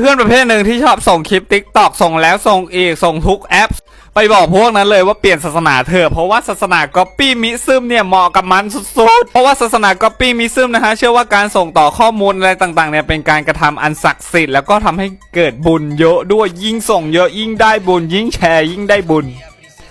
เพื่อนประเภทหนึ่งที่ชอบส่งคลิปติ๊กตอกส่งแล้วส่งอีกส่งทุกแอป ไปบอกพวกนั้นเลยว่าเปลี่ยนศาสนาเถอะเพราะว่าศาสนาก๊อปปี้มิซึมเนี่ยเหมาะกับมันสุดๆ เพราะว่าศาสนาก๊อปปี้มิซึมนะฮะเชื่อว่าการส่งต่อข้อมูลอะไรต่างๆเนี่ยเป็นการกระทำอันศักดิ์สิทธิ์แล้วก็ทำให้เกิดบุญเยอะด้วยยิ่งส่งเยอะยิ่งได้บุญยิ่งแชร์ยิ่งได้บุญ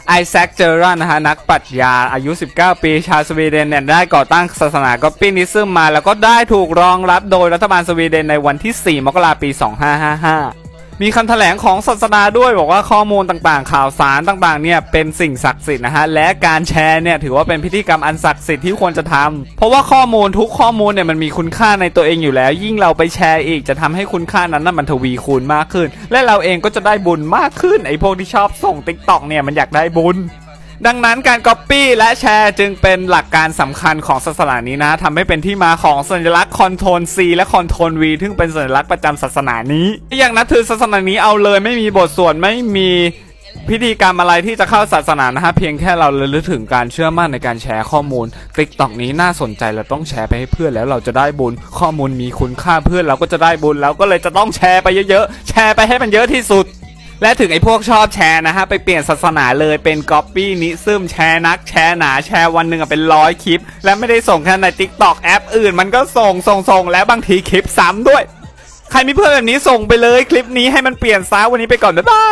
ไอแซคเจอรันนะฮะนักปรัชญาอายุ 19 ปี ชาวสวีเดนเนี่ยได้ก่อตั้งศาสนาก็ปิ้นิซึมมา แล้วก็ได้ถูกรองรับโดยรัฐบาลสวีเดนในวันที่ 4 มกราคมปี 2555 มีคำแถลงของศาสนาด้วยบอกว่าข้อมูลต่างๆ ข่าวสารต่างๆเนี่ยเป็นสิ่งศักดิ์สิทธิ์นะฮะและการแชร์เนี่ยถือว่าเป็นพิธีกรรมอันศักดิ์สิทธิ์ที่ควรจะทำเพราะว่าข้อมูลทุกข้อมูลเนี่ยมันมีคุณค่าในตัวเองอยู่แล้ว ยิ่งเราไปแชร์อีกจะทำให้คุณค่านั้นนั้นมันทวีคูณมากขึ้น และเราเองก็จะได้บุญมากขึ้นไอ้พวกที่ชอบส่งติ๊กต็อกเนี่ยมันอยากได้บุญ ดังนั้นการก๊อปปี้และแชร์จึงเป็นหลักการสำคัญของศาสนานี้นะทำให้เป็นที่มาของสัญลักษณ์คอนโทรล C และคอนโทรล V ซึ่งเป็นสัญลักษณ์ประจำศาสนานี้ อย่างนับถือศาสนานี้เอาเลยไม่มีบทสวดไม่มีพิธีกรรมอะไรที่จะเข้าศาสนานะฮะเพียงแค่เราระลึกถึงการเชื่อมั่นในการแชร์ข้อมูลติ๊กต็อกนี้น่าสนใจเราต้องแชร์ไปให้เพื่อนแล้วเราจะได้บุญข้อมูลมีคุณค่าเพื่อนเราก็จะได้บุญเราก็เลยจะต้องแชร์ไปเยอะๆแชร์ไปให้มันเยอะที่สุด และถึงไอ้พวกชอบแชร์นะฮะ ไปเปลี่ยนศาสนาเลยเป็นก๊อปปี้นิซึมแชร์นักแชร์หนาแชร์วันหนึ่งเป็นร้อยคลิป และไม่ได้ส่งแค่ในทิกตอกแอปอื่น มันก็ส่งส่งส่งและบางทีคลิปซ้ำด้วย ใครมีเพื่อนแบบนี้ส่งไปเลยคลิปนี้ให้มันเปลี่ยนซะวันนี้ไปก่อนบ๊ายบาย